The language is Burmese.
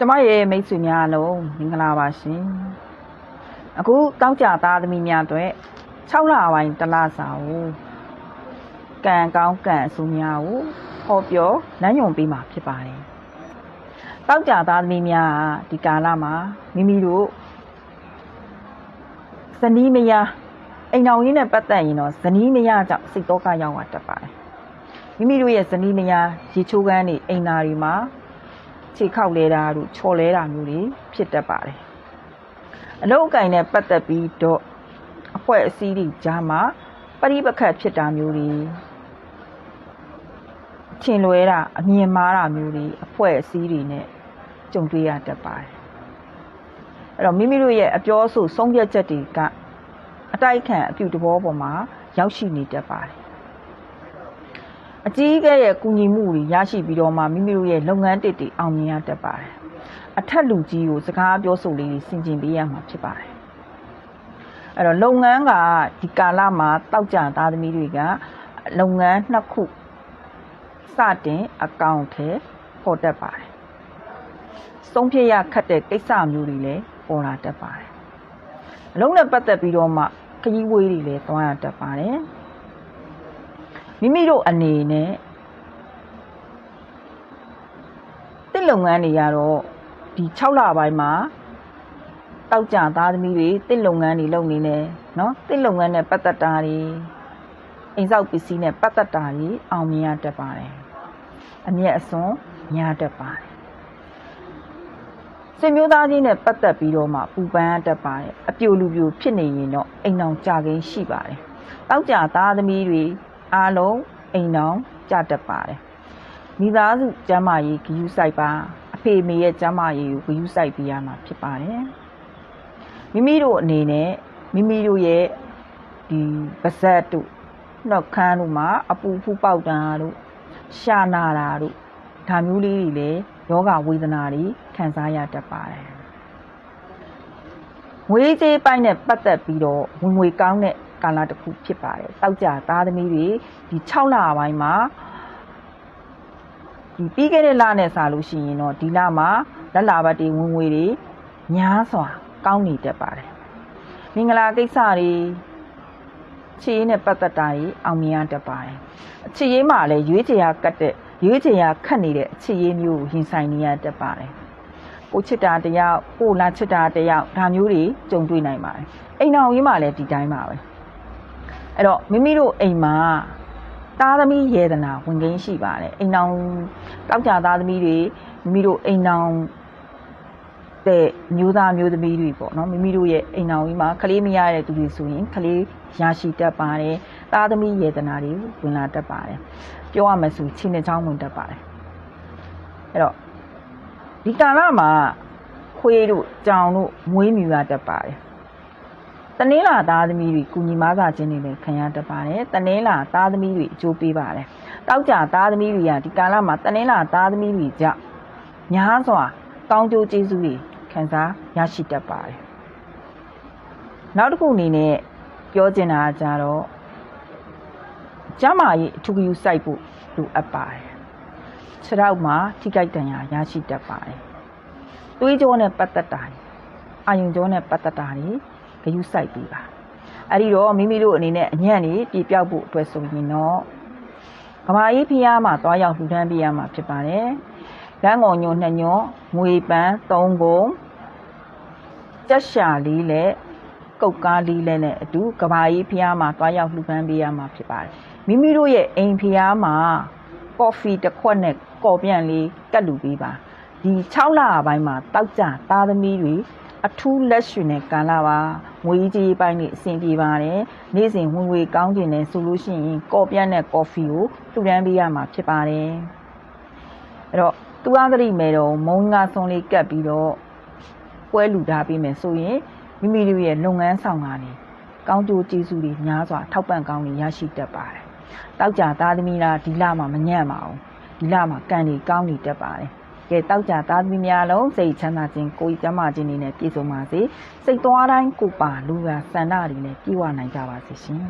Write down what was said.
ကျမရဲ့မိတ်ဆွေများအလုံးမင်္ဂလာပါရှင်အခုတောက်ကြသားသမီးများအတွက်6လပိုင်းတစ်လစာကိုကံကောင်းကံအဆူများကိုဟောပြောလမ်းညွှန်ပေးမှာဖြစ်ပါတယ်တောက်ကြသားသမီးများကဒီကာလမှာမိမိတို့ဇနီးမယားအိမ်တော်ရင်းနဲ့ပတ်သက်ရင်တော့ဇနီးမယားကြောင့်စိတ်တော့ကရောက်သွားတတ်ပါတယ်မိမိတို့ရဲ့ဇနီးမယားရေချိုးကန်းတွေအိမ်သားတွေမှာ ခြေခောက်လဲတာတို့ချော်လဲတာမျိုးတွေဖြစ်တတ်ပါတယ်အလုတ်အကင်နဲ့ပတ်သက်ပြီးတော့အဖွဲ့အစည်းတွေကြားမှာပရိပခတ်ဖြစ်တာမျိုးတွေထင်လွဲတာအမြင်မှားတာမျိုးတွေအဖွဲ့အစည်းတွေနဲ့ကြုံတွေ့ရတတ်ပါတယ်အဲ့တော့မိမိတို့ရဲ့အပြောဆိုဆုံးဖြတ်ချက်တွေကအတိုက်ခံအပြုတဘောပေါ်မှာရောက်ရှိနေတတ်ပါတယ် အကြီးအကဲရဲ့ကူညီမှုတွေရရှိပြီးတော့မှမိမိတို့ရဲ့လုပ်ငန်းတစ်တွေအောင်မြင်ရတတ်ပါတယ်။အထက်လူကြီးကိုစကားပြောဆိုလေးတွေဆင်ခြင်ပေးရမှာဖြစ်ပါတယ်။အဲ့တော့လုပ်ငန်းကဒီကာလမှာတောက်ကြသားသမီးတွေကလုပ်ငန်းနှစ်ခုစတင်အကောင့်ထဲပေါ်တတ်ပါတယ်။ဆုံးဖြတ်ရခက်တဲ့ကိစ္စမျိုးတွေလည်းပေါ်လာတတ်ပါတယ်။အလုံးနဲ့ပတ်သက်ပြီးတော့မှခကြီးဝေးတွေလည်းတွားရတတ်ပါတယ်။ မိမိတို့အနေနဲ့တစ်လုပ်ငန်းတွေကတော့ဒီ6လပိုင်းမှာတောက်ကြသားသမီးတွေတစ်လုပ်ငန်းတွေလုပ်နေတယ်နော်တစ်လုပ်ငန်းနဲ့ပတ်သက်တာတွေအိမ်ဆောက်ပစ္စည်းနဲ့ပတ်သက်တာတွေအောင်မြင်ရတတ်ပါတယ်အမျက်အစွန်းများတတ်ပါတယ်စင်မျိုးသားချင်းနဲ့ပတ်သက်ပြီးတော့မှပူပန်ရတတ်ပါတယ်အပြိုလူပြိုဖြစ်နေရင်တော့အိမ်အောင်ကြခင်းရှိပါတယ်တောက်ကြသားသမီးတွေ အားလုံးအိမ်တော်ကြတတ်ပါတယ်မိသားစုကျမ်းမာရေးဂရုစိုက်ပါအဖေမေရဲ့ကျမ်းမာရေးကိုဂရုစိုက်ပေးရမှာဖြစ်ပါတယ်မိမိတို့အနေနဲ့မိမိတို့ရဲ့ဒီပါဇက်တို့နှောက်ခမ်းတို့မှာအပူဖူးပေါက်တာတို့ရှာနာတာတို့ဒါမျိုးလေးတွေလည်းယောဂဝေဒနာတွေခံစားရတတ်ပါတယ်ငွေကြေးပိုင်းနဲ့ပတ်သက်ပြီးတော့ဝင်ငွေကောင်းတဲ့ ကာလတစ်ခုဖြစ်ပါတယ်။တောက်ကြသားသမီးတွေဒီ6လပိုင်းမှာဒီပြီးခဲ့တဲ့လနဲ့စာလို့ရှိရင်တော့ဒီလမှာလက်လာပတ်တွေဝင်ငွေတွေများစွာ ကောင်းနေတတ်ပါတယ်။မင်္ဂလာကိစ္စတွေချစ်ရေးနဲ့ပတ်သက်တာတွေအောင်မြင်ရတတ်ပါတယ်။အချစ်ရေးမှာလည်းရွေးချယ်ရကတ်တဲ့ရွေးချယ်ရခတ်နေတဲ့အချစ်ရေးမျိုးကိုရင်ဆိုင်နေရတတ်ပါတယ်။ကိုချစ်တာတယောက်ကိုလာချစ်တာတယောက်ဒါမျိုးတွေကြုံတွေ့နိုင်ပါတယ်။အိမ်တော်ကြီးမှာလည်းဒီတိုင်းပါပဲ။ အဲ့တော့မိမိတို့အိမ်မှာသားသမီးရေဒနာဝင်ကင်းရှိပါတယ်အိမ်အောင်တောက်ကြသားသမီးတွေမိမိတို့အိမ်အောင်တဲ့မျိုးသားမျိုးသမီးတွေပေါ့နော်မိမိတို့ရဲ့အိမ်အောင်ကြီးမှာကလေးမရတဲ့သူတွေဆိုရင်ကလေးရရှိတတ်ပါတယ်သားသမီးရေဒနာတွေဝင်လာတတ်ပါတယ်ပြောရမယ်ဆိုချင်းနဲ့ချောင်းဝင်တတ်ပါတယ်အဲ့တော့ဒီကာလမှာခွေးတို့ကြောင်တို့မွေးမြူရတတ်ပါတယ် တနင်္လာသားသမီးတွေကုညီမသာခြင်းတွေလည်းခံရတတ်ပါတယ်တနင်္လာသားသမီးတွေအကျိုးပေးပါတယ်တောက်ကြသားသမီးတွေကဒီကာလမှာတနင်္လာသားသမီးတွေကြောင့်များစွာကောင်းကျိုးကျေးဇူးတွေခံစားရရှိတတ်ပါတယ်နောက်တစ်ခုအနေနဲ့ပြောချင်တာကကြတော့ကျမကြီးအထူးယူစိုက်ဖို့လိုအပ်ပါတယ်ခြေထောက်မှာထိကြိုက်တန်ရာရရှိတတ်ပါတယ်သွေးကြောနဲ့ပတ်သက်တာအာယုံကြောနဲ့ပတ်သက်တာတွေ ဂယုစိုက်ပေးပါအဲ့ဒီတော့မိမိတို့အနေနဲ့အညံ့နေပြေပြောက်ဖို့အတွက်ဆိုရင်တော့ကဘာကြီးဖျားမှာသွားရောက်လှူဒန်းပေးရမှာဖြစ်ပါတယ်လမ်းကုန်ညွန်နှစ်ညွန်ငွေပန်း၃ကုန်ကြက်ရှာလေးနဲ့ကုတ်ကားလေးလည်းနဲ့အတူကဘာကြီးဖျားမှာသွားရောက်လှူဒန်းပေးရမှာဖြစ်ပါတယ်မိမိတို့ရဲ့အိမ်ဖျားမှာကော်ဖီတစ်ခွက်နဲ့ကော်ပြန်လေးကတ်လူပေးပါဒီ6လပိုင်းမှာတောက်ကြသားသမီးတွေ အထူးလက်ရှင်နဲ့ကန်လာပါငွေကြီးပိုင်းနေအဆင်ပြေပါတယ်နေ့စဉ်ဝင်ငွေကောင်းကျင်တယ်ဆိုလို့ရှိရင်ကော်ပြတ်နဲ့ကော်ဖီကိုလှူဒန်းပေးရမှာဖြစ်ပါတယ်အဲ့တော့သူအားသတိမဲ့တော့မုံငါဆုံးလေးကပ်ပြီးတော့ပွဲလူထားပေးမယ်ဆိုရင်မိမိတို့ရဲ့လုပ်ငန်းဆောင်ကနေကောင်းကျိုးကျေးဇူးတွေများစွာထောက်ပံ့ကောင်းတွေရရှိတတ်ပါတယ်တောက်ကြသားသမီးလားဒီလမှာမညံ့ပါဘူးဒီလမှာကံတွေကောင်းနေတတ်ပါတယ် ကဲတောက်ကြသားသမီးများလုံးစိတ်ချမ်းသာခြင်းကိုယ်ကျမ်းမာခြင်းတွေနဲ့ပြည့်စုံပါစေစိတ်သွားတိုင်းကိုပါလူကစန္ဒတွေနဲ့ပြည့်ဝနိုင်ကြပါစေရှင်